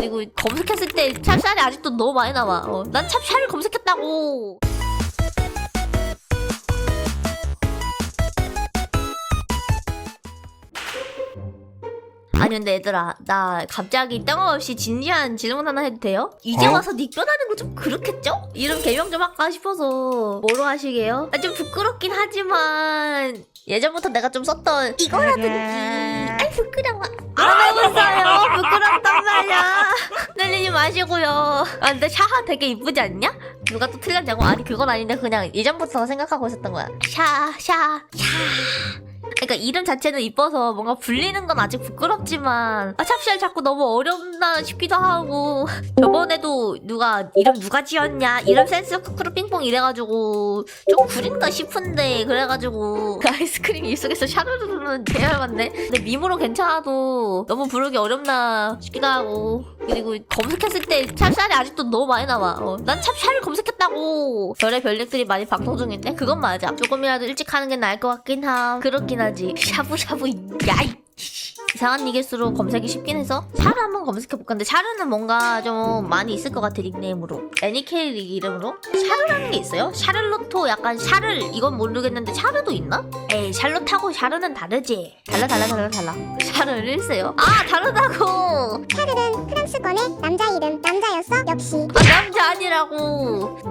그리고 검색했을 때 찹쌀이 아직도 너무 많이 나와. 어, 난 찹쌀을 검색했다고. 아니 근데 얘들아 나 갑자기 뜬금없이 진지한 질문 하나 해도 돼요? 이제 어? 와서 닉 변하는 거 좀 그렇겠죠? 이름 개명 좀 할까 싶어서 뭐로 하시게요? 아, 좀 부끄럽긴 하지만 예전부터 내가 좀 썼던 이거라든지 아이 부끄러워 안 해봤어요 부끄럽단 말이야 늘리지 마시고요 아 근데 샤하 되게 이쁘지 않냐? 누가 또 틀렸냐고? 아니 그건 아닌데 그냥 예전부터 생각하고 있었던 거야 샤 샤, 샤. 그러니까 이름 자체는 이뻐서 뭔가 불리는 건 아직 부끄럽지만 아 찹쌀 자꾸 너무 어렵나 싶기도 하고. 저번에도 누가 이름 누가 지었냐? 이름 센스 쿠크루 핑퐁 이래가지고 좀 구린가 싶은데 그래가지고 그 아이스크림 입속에서 샤르르르는 대열받네. 근데 밈으로 괜찮아도 너무 부르기 어렵나 싶기도 하고. 그리고 검색했을 때 찹쌀이 아직도 너무 많이 나와. 어, 난 찹쌀을 검색 했다고. 별의 별력들이 많이 방송 중인데 그건 맞아. 조금이라도 일찍 하는 게 나을 것 같긴 함. 그렇긴 하지. 샤브샤브 야이. 이상한 니겟수로 검색이 쉽긴 해서 샤르 한번 검색해볼까 근데 샤르는 뭔가 좀 많이 있을 것 같아 닉네임으로. 애니케이 이름으로. 샤르라는 게 있어요? 샤를로토 약간 샤를 이건 모르겠는데 샤르도 있나? 에이 샬롯하고 샤르는 다르지. 달라 달라 달라 달라. 샤르를 일세요? 아 다르다고. 샤르는 프랑스권의 남자 이름 남자였어? 역시. 아 남자 아니라고